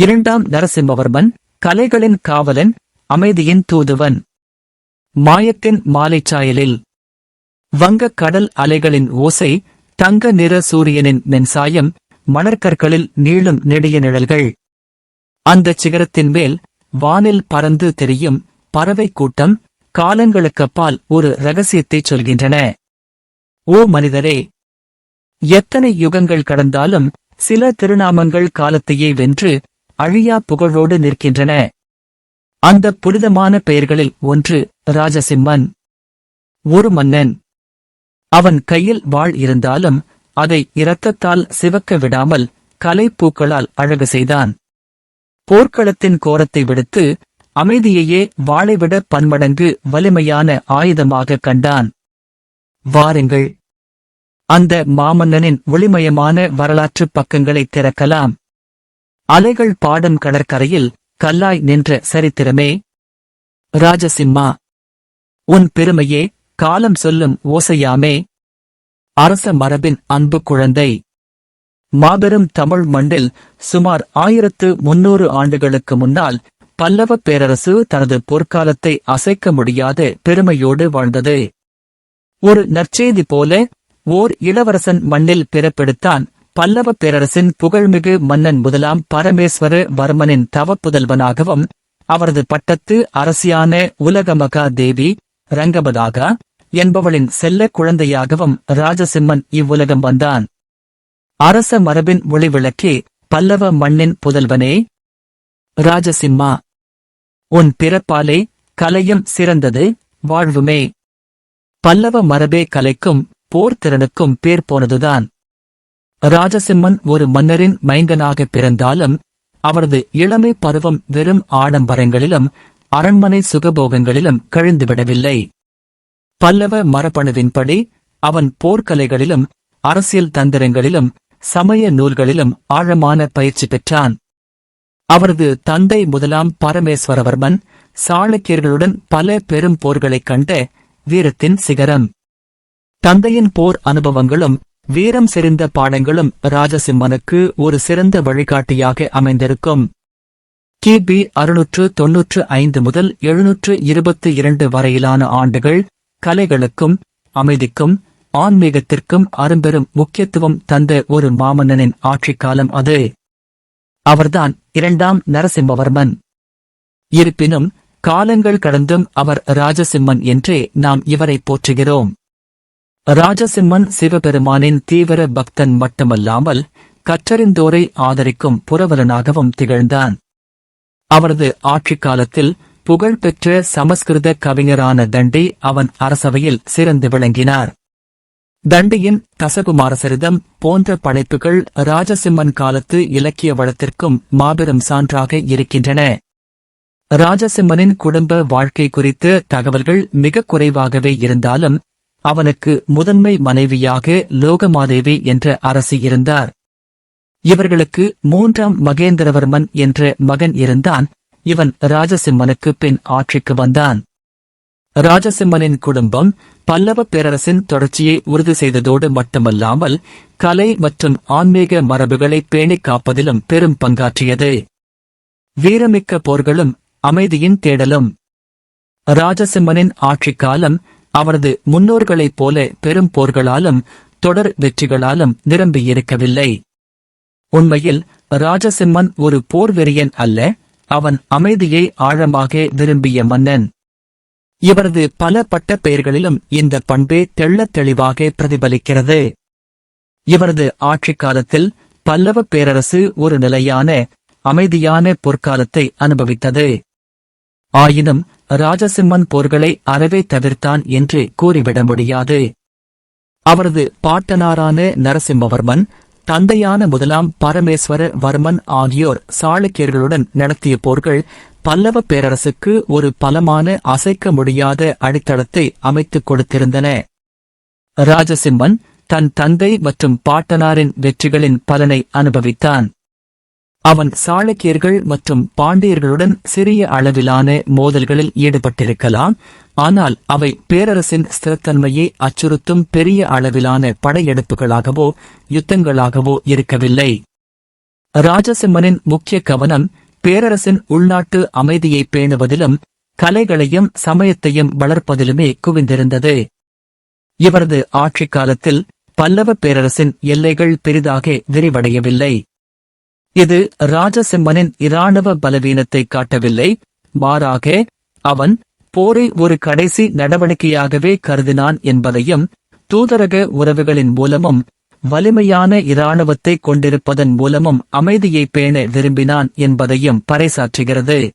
இரண்டாம் நரசிம்மவர்மன் கலைகளின் காவலன் அமைதியின் தூதுவன். மாயத்தின் மாலைச்சாயலில் வங்கக் கடல் அலைகளின் ஓசை தங்க நிற சூரியனின் மென்சாயம் மணற்கற்களில் நீளும் நெடிய நிழல்கள். அந்தச் சிகரத்தின் மேல் வானில் பறந்து தெரியும் பறவை கூட்டம் காலங்களுக்கப்பால் ஒரு ரகசியத்தைச் சொல்கின்றன. ஓ மனிதரே! எத்தனை யுகங்கள் கடந்தாலும் சில திருநாமங்கள் காலத்தையே வென்று அழியா புகழோடு நிற்கின்றன. அந்த புனிதமான பெயர்களில் ஒன்று ராஜசிம்மன். ஒரு மன்னன். அவன் கையில் வாழ் இருந்தாலும் அதை இரத்தத்தால் சிவக்க விடாமல் கலைப்பூக்களால் அழகு செய்தான். போர்க்களத்தின் கோரத்தை விடுத்து அமைதியையே வாழைவிட பன்மடங்கு வலிமையான ஆயுதமாக கண்டான். வாருங்கள். அந்த மாமன்னனின் ஒளிமயமான வரலாற்றுப் பக்கங்களை திறக்கலாம். அலைகள் பாடும் கடற்கரையில் கல்லாய் நின்ற சரித்திரமே. ராஜசிம்மா உன் பெருமையே காலம் சொல்லும் ஓசையாமே. அரச மரபின் அன்பு குழந்தை. மாபெரும் தமிழ் மண்டில் சுமார் ஆயிரத்து முன்னூறு ஆண்டுகளுக்கு முன்னால் பல்லவ பேரரசு தனது பொற்காலத்தை அசைக்க முடியாத பெருமையோடு வாழ்ந்தது. ஒரு நற்செய்தி போல ஓர் இளவரசன் மண்ணில் பிறப்பெடுத்தான் பல்லவ பேரரசின் புகழ்மிகு மன்னன் முதலாம் பரமேஸ்வர வர்மனின் தவப்புதல்வனாகவும் அவரது பட்டத்து அரசியான உலகமகா தேவி ரங்கபதாகா என்பவளின் செல்ல குழந்தையாகவும் ராஜசிம்மன் இவ்வுலகம் வந்தான். அரச மரபின் ஒளிவிளக்கே பல்லவ மண்ணின் புதல்வனே. ராஜசிம்மா உன் பிறப்பாலே கலையும் சிறந்தது வாழ்வுமே. பல்லவ மரபே கலைக்கும் போர் திறனுக்கும் பேர் போனதுதான் ராஜசிம்மன் ஒரு மன்னரின் மைந்தனாக பிறந்தாலும் அவரது இளமை பருவம் வெறும் ஆடம்பரங்களிலும் அரண்மனை சுகபோகங்களிலும் கழிந்துவிடவில்லை. பல்லவ மரபணுவின்படி அவன் போர்க்கலைகளிலும் அரசியல் தந்திரங்களிலும் சமய நூல்களிலும் ஆழமான பயிற்சி பெற்றான். அவரது தந்தை முதலாம் பரமேஸ்வரவர்மன் சாளுக்கியர்களுடன் பல பெரும் போர்களைக் கண்ட வீரத்தின் சிகரம். தந்தையின் போர் அனுபவங்களும் வீரம் செறிந்த பாடங்களும் ராஜசிம்மனுக்கு ஒரு சிறந்த வழிகாட்டியாக அமைந்திருக்கும். கிபி அறுநூற்று தொன்னூற்று ஐந்து முதல் எழுநூற்று இருபத்தி இரண்டு வரையிலான ஆண்டுகள் கலைகளுக்கும் அமைதிக்கும் ஆன்மீகத்திற்கும் அரும்பெரும் முக்கியத்துவம் தந்த ஒரு மாமன்னனின் ஆட்சிக் காலம் அது. அவர்தான் இரண்டாம் நரசிம்மவர்மன். இருப்பினும் காலங்கள் கடந்தும் அவர் ராஜசிம்மன் என்றே நாம் இவரை போற்றுகிறோம். ராஜசிம்மன் சிவபெருமானின் தீவிர பக்தன் மட்டுமல்லாமல் கற்றறிந்தோரை ஆதரிக்கும் புரவலனாகவும் திகழ்ந்தான். அவரது ஆட்சிக் காலத்தில் புகழ்பெற்ற சமஸ்கிருத கவிஞரான தண்டி அவன் அரசவையில் சிறந்து விளங்கினார். தண்டியின் தசகுமாரசரிதம் போன்ற படைப்புகள் ராஜசிம்மன் காலத்து இலக்கிய வளத்திற்கும் மாபெரும் சான்றாக இருக்கின்றன. ராஜசிம்மனின் குடும்ப வாழ்க்கை குறித்த தகவல்கள் மிக குறைவாகவே இருந்தாலும் அவனுக்கு முதன்மை மனைவியாக லோகமாதேவி என்ற அரசி இருந்தார். இவர்களுக்கு மூன்றாம் மகேந்திரவர்மன் என்ற மகன் இருந்தான். இவன் ராஜசிம்மனுக்கு பின் ஆட்சிக்கு வந்தான். ராஜசிம்மனின் குடும்பம் பல்லவ பேரரசின் தொடர்ச்சியை உறுதி செய்ததோடு மட்டுமல்லாமல் கலை மற்றும் ஆன்மீக மரபுகளை பேணிக் காப்பதிலும் பெரும் பங்காற்றியது. வீரமிக்க போர்களும் அமைதியின் தேடலும். ராஜசிம்மனின் ஆட்சிக் காலம் அவரது முன்னோர்களைப் போல பெரும் போர்களாலும் தொடர் வெற்றிகளாலும் நிரம்பியிருக்கவில்லை. உண்மையில் ராஜசிம்மன் ஒரு போர் வெறியன் அல்ல அவன் அமைதியை ஆழமாக விரும்பிய மன்னன். இவரது பல பட்ட பெயர்களிலும் இந்த பண்பே தெள்ளத் தெளிவாக பிரதிபலிக்கிறது. இவரது ஆட்சிக் காலத்தில் பல்லவ பேரரசு ஒரு நிலையான அமைதியான பொற்காலத்தை அனுபவித்தது. ஆயினும் ராஜசிம்மன் போர்களை அறவே தவிர்த்தான் என்று கூறிவிட முடியாது. அவரது பாட்டனாரான நரசிம்மவர்மன் தந்தையான முதலாம் பரமேஸ்வர வர்மன் ஆகியோர் சாளுக்கியர்களுடன் நடத்திய போர்கள் பல்லவ பேரரசுக்கு ஒரு பலமான அசைக்க முடியாத அடித்தளத்தை அமைத்துக் கொடுத்திருந்தன. ராஜசிம்மன் தன் தந்தை மற்றும் பாட்டனாரின் வெற்றிகளின் பலனை அனுபவித்தான். அவன் சாளுக்கியர்கள் மற்றும் பாண்டியர்களுடன் சிறிய அளவிலான மோதல்களில் ஈடுபட்டிருக்கலாம். ஆனால் அவை பேரரசின் ஸ்திரத்தன்மையை அச்சுறுத்தும் பெரிய அளவிலான படையெடுப்புகளாகவோ யுத்தங்களாகவோ இருக்கவில்லை. ராஜசிம்மனின் முக்கிய கவனம் பேரரசின் உள்நாட்டு அமைதியை பேணுவதிலும் கலைகளையும் சமயத்தையும் வளர்ப்பதிலுமே குவிந்திருந்தது. இவரது ஆட்சிக் காலத்தில் பல்லவ பேரரசின் எல்லைகள் பெரிதாக விரிவடையவில்லை. இது ராஜசிம்மனின் இராணுவ பலவீனத்தை காட்டவில்லை. மாறாக அவன் போரை ஒரு கடைசி நடவடிக்கையாகவே கருதினான் என்பதையும் தூதரக உறவுகளின் மூலமும் வலிமையான இராணுவத்தை கொண்டிருப்பதன் மூலமும் அமைதியை பேண விரும்பினான் என்பதையும் பறைசாற்றுகிறது.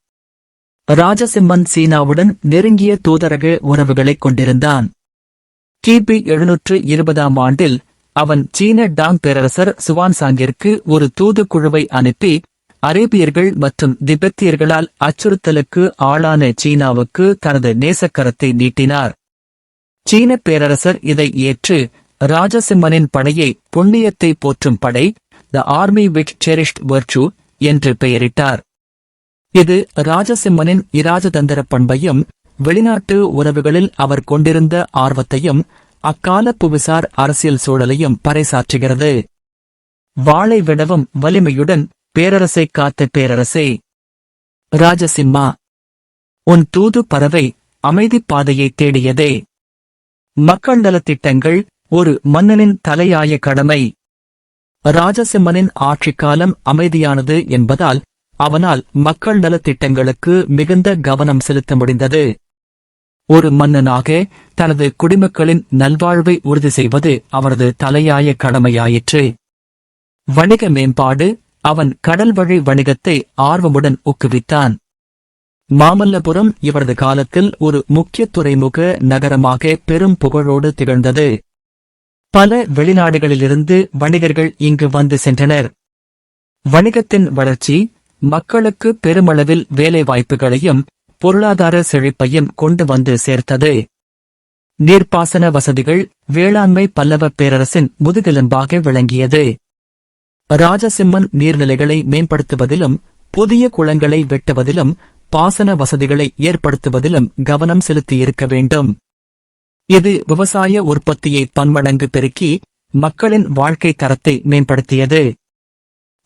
ராஜசிம்மன் சீனாவுடன் நெருங்கிய தூதரக உறவுகளைக் கொண்டிருந்தான். கிபி எழுநூற்று இருபதாம் ஆண்டில் அவன் சீன டாங் பேரரசர் சுவான்சாங்கிற்கு ஒரு தூதுக்குழுவை அனுப்பி அரேபியர்கள் மற்றும் திபெத்தியர்களால் அச்சுறுத்தலுக்கு ஆளான சீனாவுக்கு தனது நேசக்கரத்தை நீட்டினார். சீன பேரரசர் இதை ஏற்று ராஜசிம்மனின் படையை புண்ணியத்தை போற்றும் படை the army which cherished virtue என்று பெயரிட்டார். இது ராஜசிம்மனின் இராஜதந்திர பண்பையும் வெளிநாட்டு உறவுகளில் அவர் கொண்டிருந்த ஆர்வத்தையும் அக்கால புவிசார் அரசியல் சூழலையும் பறைசாற்றுகிறது. வாளை விடவும் வலிமையுடன் பேரரசை காத்த பேரரசே. ராஜசிம்மா உன் தூது பறவை அமைதிப் பாதையை தேடியதே. மக்கள் நலத்திட்டங்கள் ஒரு மன்னனின் தலையாய கடமை. ராஜசிம்மனின் ஆட்சிக் காலம் அமைதியானது என்பதால் அவனால் மக்கள் நலத்திட்டங்களுக்கு மிகுந்த கவனம் செலுத்த முடிந்தது. ஒரு மன்னனாக தனது குடிமக்களின் நல்வாழ்வை உறுதி செய்வது அவரது தலையாய கடமையாயிற்று. வணிக மேம்பாடு அவன் கடல் வழி வணிகத்தை ஆர்வமுடன் ஊக்குவித்தான். மாமல்லபுரம் இவரது காலத்தில் ஒரு முக்கிய துறைமுக நகரமாக பெரும் புகழோடு திகழ்ந்தது. பல வெளிநாடுகளிலிருந்து வணிகர்கள் இங்கு வந்து சென்றனர். வணிகத்தின் வளர்ச்சி மக்களுக்கு பெருமளவில் வேலைவாய்ப்புகளையும் பொருளாதார செழிப்பையும் கொண்டு வந்து சேர்த்தது. நீர்ப்பாசன வசதிகள் வேளாண்மை பல்லவ பேரரசின் முதுகெலும்பாக விளங்கியது. ராஜசிம்மன் நீர்நிலைகளை மேம்படுத்துவதிலும் புதிய குளங்களை வெட்டுவதிலும் பாசன வசதிகளை ஏற்படுத்துவதிலும் கவனம் செலுத்தியிருக்க வேண்டும். இது விவசாய உற்பத்தியை பன்மடங்கு பெருக்கி மக்களின் வாழ்க்கை தரத்தை மேம்படுத்தியது.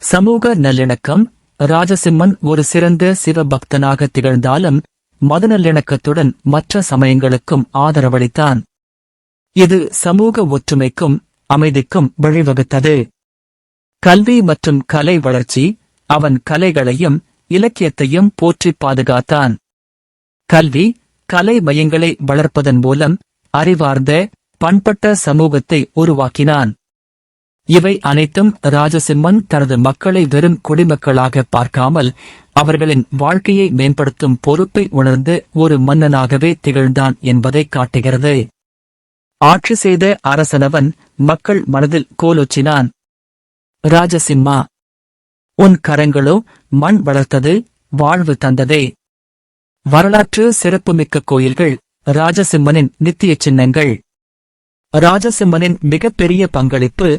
சமூக நல்லிணக்கம் ராஜசிம்மன் ஒரு சிறந்த சிவபக்தனாக திகழ்ந்தாலும் மதநல்லிணக்கத்துடன் மற்ற சமயங்களுக்கும் ஆதரவளித்தான். இது சமூக ஒற்றுமைக்கும் அமைதிக்கும் வழிவகுத்தது. கல்வி மற்றும் கலை வளர்ச்சி அவன் கலைகளையும் இலக்கியத்தையும் போற்றிப் பாதுகாத்தான். கல்வி கலை மையங்களை வளர்ப்பதன் மூலம் அறிவார்ந்த பண்பட்ட சமூகத்தை உருவாக்கினான். இவை அனைத்தும் ராஜசிம்மன் தனது மக்களை வெறும் குடிமக்களாக பார்க்காமல் அவர்களின் வாழ்க்கையை மேம்படுத்தும் பொறுப்பை உணர்ந்து ஒரு மன்னனாகவே திகழ்ந்தான் என்பதை காட்டுகிறது. ஆட்சி செய்த அரசனவன் மக்கள் மனதில் கோலொச்சினான். ராஜசிம்மா உன் கரங்களோ மண் வளர்த்தது வாழ்வு தந்ததே. வரலாற்று சிறப்புமிக்க கோயில்கள் ராஜசிம்மனின் நித்திய சின்னங்கள். ராஜசிம்மனின் மிகப்பெரிய பங்களிப்பு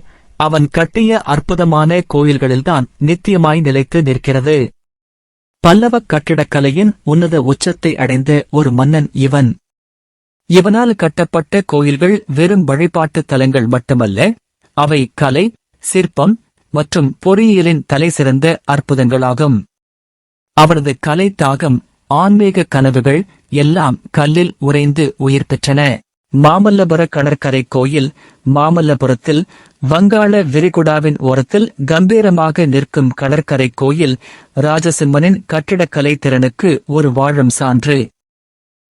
அவன் கட்டிய அற்புதமான கோயில்களில்தான் நித்தியமாய் நிலைத்து நிற்கிறது. பல்லவ கட்டிடக்கலையின் உன்னத உச்சத்தை அடைந்த ஒரு மன்னன் இவன். இவனால் கட்டப்பட்ட கோயில்கள் வெறும் வழிபாட்டு தலங்கள் மட்டுமல்ல அவை கலை சிற்பம் மற்றும் பொறியியலின் தலைசிறந்த அற்புதங்களாகும். அவரது கலை தாகம் ஆன்மீக கனவுகள் எல்லாம் கல்லில் உறைந்து உயிர் பெற்றன. மாமல்லபுர கடற்கரை கோயில் மாமல்லபுரத்தில் வங்காள விரிகுடாவின் ஓரத்தில் கம்பீரமாக நிற்கும் கடற்கரை கோயில் ராஜசிம்மனின் கட்டிடக்கலை திறனுக்கு ஒரு வாழும் சான்று.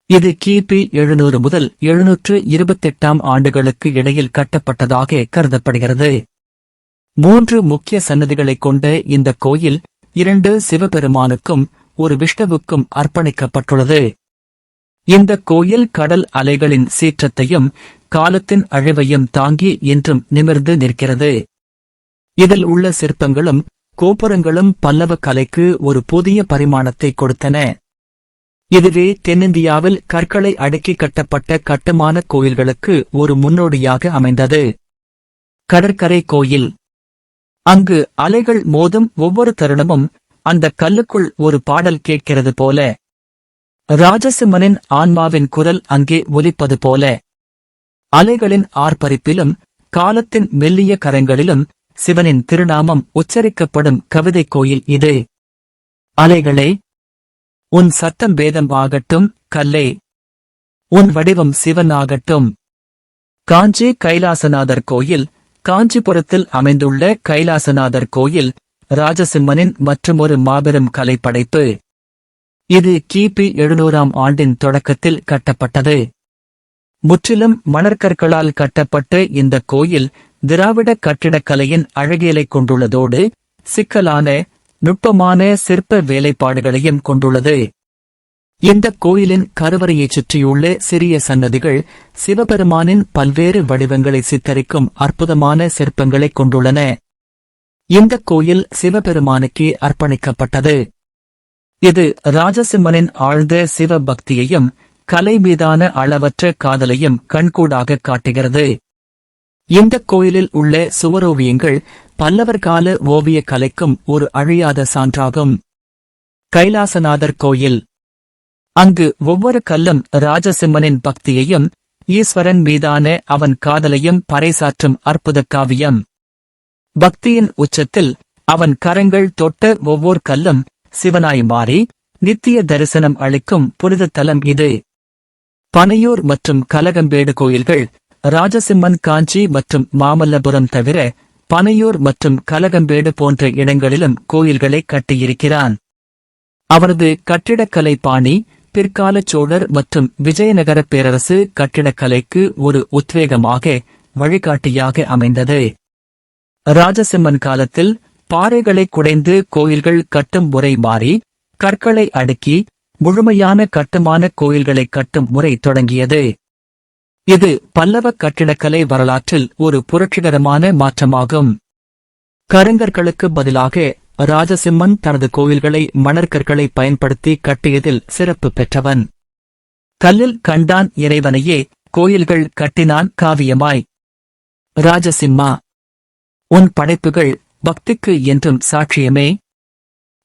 இது கிபி எழுநூறு முதல் எழுநூற்று இருபத்தெட்டாம் ஆண்டுகளுக்கு இடையில் கட்டப்பட்டதாக கருதப்படுகிறது. மூன்று முக்கிய சன்னதிகளைக் கொண்ட இந்த கோயில் இரண்டு சிவபெருமானுக்கும் ஒரு விஷ்ணுவுக்கும் அர்ப்பணிக்கப்பட்டுள்ளது. இந்த கோயில் கடல் அலைகளின் சீற்றத்தையும் காலத்தின் அழிவையும் தாங்கி என்றும் நிமிர்ந்து நிற்கிறது. இதில் உள்ள சிற்பங்களும் கோபுரங்களும் பல்லவ கலைக்கு ஒரு புதிய பரிமாணத்தை கொடுத்தன. இதுவே தென்னிந்தியாவில் கற்களை அடுக்கி கட்டப்பட்ட கட்டுமான கோயில்களுக்கு ஒரு முன்னோடியாக அமைந்தது. கடற்கரை கோயில். அங்கு அலைகள் மோதும் ஒவ்வொரு தருணமும் அந்த கல்லுக்குள் ஒரு பாடல் கேட்கிறது போல. ராஜசிம்மனின் ஆன்மாவின் குரல் அங்கே ஒலிப்பது போல. அலைகளின் ஆர்ப்பரிப்பிலும் காலத்தின் மெல்லிய கரங்களிலும் சிவனின் திருநாமம் உச்சரிக்கப்படும் கவிதை கோயில் இது. அலைகளே உன் சத்தம் வேதம் ஆகட்டும் கல்லே. உன் வடிவம் சிவன் ஆகட்டும் காஞ்சி கைலாசநாதர் கோயில் காஞ்சிபுரத்தில் அமைந்துள்ள கைலாசநாதர் கோயில் ராஜசிம்மனின் மற்றுமொரு மாபெரும் கலைப்படைப்பு. இது கிபி எழுநூறாம் ஆண்டின் தொடக்கத்தில் கட்டப்பட்டது. முற்றிலும் மணற்கற்களால் கட்டப்பட்ட இந்த கோயில் திராவிட கட்டிடக்கலையின் அழகியலைக் கொண்டுள்ளதோடு சிக்கலான நுட்பமான சிற்ப வேலைப்பாடுகளையும் கொண்டுள்ளது. இந்த கோயிலின் கருவறையைச் சுற்றியுள்ள சிறிய சன்னதிகள் சிவபெருமானின் பல்வேறு வடிவங்களை சித்தரிக்கும் அற்புதமான சிற்பங்களைக் கொண்டுள்ளன. இந்த கோயில் சிவபெருமானுக்கு அர்ப்பணிக்கப்பட்டது. இது ராஜசிம்மனின் ஆழ்ந்த சிவ பக்தியையும் கலை மீதான அளவற்ற காதலையும் கண்கூடாக காட்டுகிறது. இந்த கோயிலில் உள்ள சுவரோவியங்கள் பல்லவர் கால ஓவிய கலைக்கும் ஒரு அழியாத சான்றாகும். கைலாசநாதர் கோயில். அங்கு ஒவ்வொரு கல்லும் ராஜசிம்மனின் பக்தியையும் ஈஸ்வரன் மீதான அவன் காதலையும் பறைசாற்றும் அற்புத காவியம். பக்தியின் உச்சத்தில் அவன் கரங்கள் தொட்ட ஒவ்வொரு கல்லும் சிவனாய் மாறி நித்திய தரிசனம் அளிக்கும் புனித தலம் இது. பனையூர் மற்றும் கலகம்பேடு கோயில்கள் ராஜசிம்மன் காஞ்சி மற்றும் மாமல்லபுரம் தவிர பனையூர் மற்றும் கலகம்பேடு போன்ற இடங்களிலும் கோயில்களை கட்டியிருக்கிறான். அவரது கட்டிடக்கலை பாணி பிற்கால சோழர் மற்றும் விஜயநகர பேரரசு கட்டிடக்கலைக்கு ஒரு உத்வேகமாக வழிகாட்டியாக அமைந்தது. ராஜசிம்மன் காலத்தில் பாறைகளை குடைந்து கோயில்கள் கட்டும் முறை மாறி கற்களை அடுக்கி முழுமையான கட்டுமான கோயில்களை கட்டும் முறை தொடங்கியது. இது பல்லவ கட்டிடக்கலை வரலாற்றில் ஒரு புரட்சிகரமான மாற்றமாகும். கருங்கற்களுக்கு பதிலாக ராஜசிம்மன் தனது கோயில்களை மணற்கற்களை பயன்படுத்தி கட்டியதில் சிறப்பு பெற்றவன். கல்லில் கண்டான் இறைவனையே கோயில்கள் கட்டினான் காவியமாய். ராஜசிம்மா உன் படைப்புகள் பக்திக்கு என்றும் சாட்சியமே.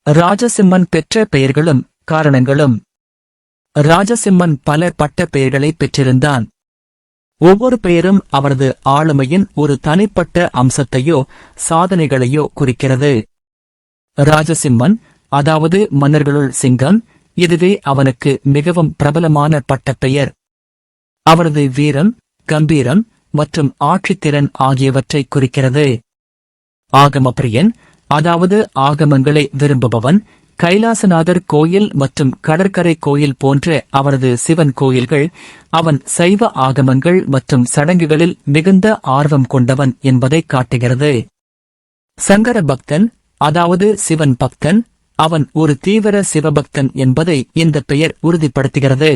ராஜசிம்மன் பெற்ற பெயர்களும் காரணங்களும். ராஜசிம்மன் பல பட்ட பெயர்களை பெற்றிருந்தான். ஒவ்வொரு பெயரும் அவரது ஆளுமையின் ஒரு தனிப்பட்ட அம்சத்தையோ சாதனைகளையோ குறிக்கிறது. ராஜசிம்மன் அதாவது மன்னர்களுள் சிங்கம் இதுவே அவனுக்கு மிகவும் பிரபலமான பட்டப்பெயர் அவரது வீரம் கம்பீரம் மற்றும் ஆட்சித்திறன் ஆகியவற்றை குறிக்கிறது. ஆகம பிரியன் அதாவது ஆகமங்களை விரும்புபவன் கைலாசநாதர் கோயில் மற்றும் கடற்கரை கோயில் போன்ற அவரது சிவன் கோயில்கள் அவன் சைவ ஆகமங்கள் மற்றும் சடங்குகளில் மிகுந்த ஆர்வம் கொண்டவன் என்பதை காட்டுகிறது. சங்கர பக்தன் அதாவது சிவன் பக்தன் அவன் ஒரு தீவிர சிவபக்தன் என்பதை இந்த பெயர் உறுதிப்படுத்துகிறது.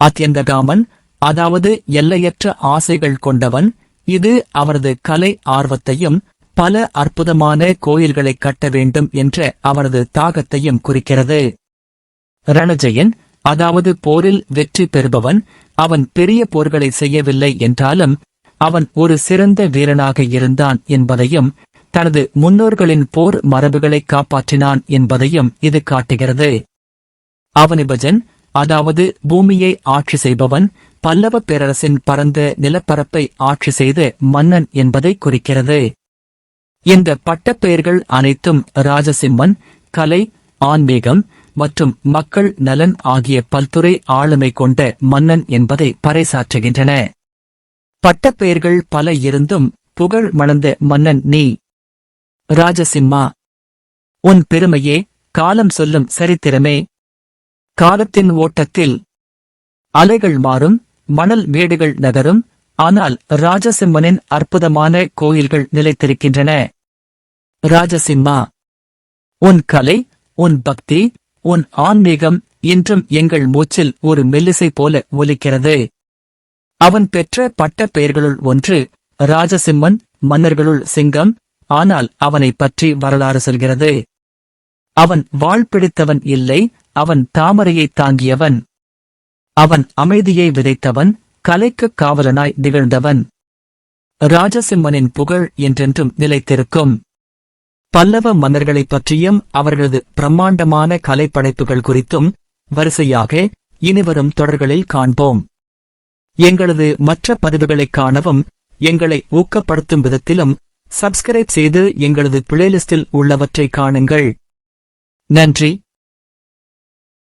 அத்யந்தகாமன் அதாவது எல்லையற்ற ஆசைகள் கொண்டவன் இது அவரது கலை ஆர்வத்தையும் பல அற்புதமான கோயில்களை கட்ட வேண்டும் என்ற அவரது தாகத்தையும் குறிக்கிறது. ரணஜயன் அதாவது போரில் வெற்றி பெறுபவன் அவன் பெரிய போர்களை செய்யவில்லை என்றாலும் அவன் ஒரு சிறந்த வீரனாக இருந்தான் என்பதையும் தனது முன்னோர்களின் போர் மரபுகளை காப்பாற்றினான் என்பதையும் இது காட்டுகிறது. அவனிபஜன் அதாவது பூமியை ஆட்சி செய்பவன் பல்லவ பேரரசின் பரந்த நிலப்பரப்பை ஆட்சி செய்த மன்னன் என்பதை குறிக்கிறது. இந்த பட்டப்பெயர்கள் அனைத்தும் ராஜசிம்மன் கலை ஆன்மீகம் மற்றும் மக்கள் நலன் ஆகிய பல்துறை ஆளுமை கொண்ட மன்னன் என்பதை பறைசாற்றுகின்றன. பட்டப்பெயர்கள் பல இருந்தும் புகழ் மணந்த மன்னன் நீ ராஜசிம்மா. உன் பெருமையே காலம் சொல்லும் சரித்திரமே. காலத்தின் ஓட்டத்தில் அலைகள் மாறும் மணல் மேடுகள் நகரும் ஆனால் ராஜசிம்மனின் அற்புதமான கோயில்கள் நிலைத்திருக்கின்றன. ராஜசிம்மா உன் கலை உன் பக்தி உன் ஆன்மீகம் இன்றும் எங்கள் மூச்சில் ஒரு மெல்லிசை போல ஒலிக்கிறது. அவன் பெற்ற பட்ட பெயர்களுள் ஒன்று ராஜசிம்மன் மன்னர்களுள் சிங்கம் ஆனால் அவனைப் பற்றி வரலாறு சொல்கிறது. அவன் வாழ் பிடித்தவன் இல்லை அவன் தாமரையைத் தாங்கியவன். அவன் அமைதியை விதைத்தவன் கலைக்குக் காவலனாய் திகழ்ந்தவன். ராஜசிம்மனின் புகழ் என்றென்றும் நிலைத்திருக்கும். பல்லவ மன்னர்களைப் பற்றியும் அவர்களது பிரம்மாண்டமான கலைப்படைப்புகள் குறித்தும் வரிசையாக இனிவரும் தொடர்களில் காண்போம். எங்களது மற்ற பதிவுகளைக் காணவும் எங்களை ஊக்கப்படுத்தும் விதத்திலும் சப்ஸ்கிரைப் செய்து எங்களது பிளேலிஸ்டில் உள்ளவற்றை காணுங்கள். நன்றி.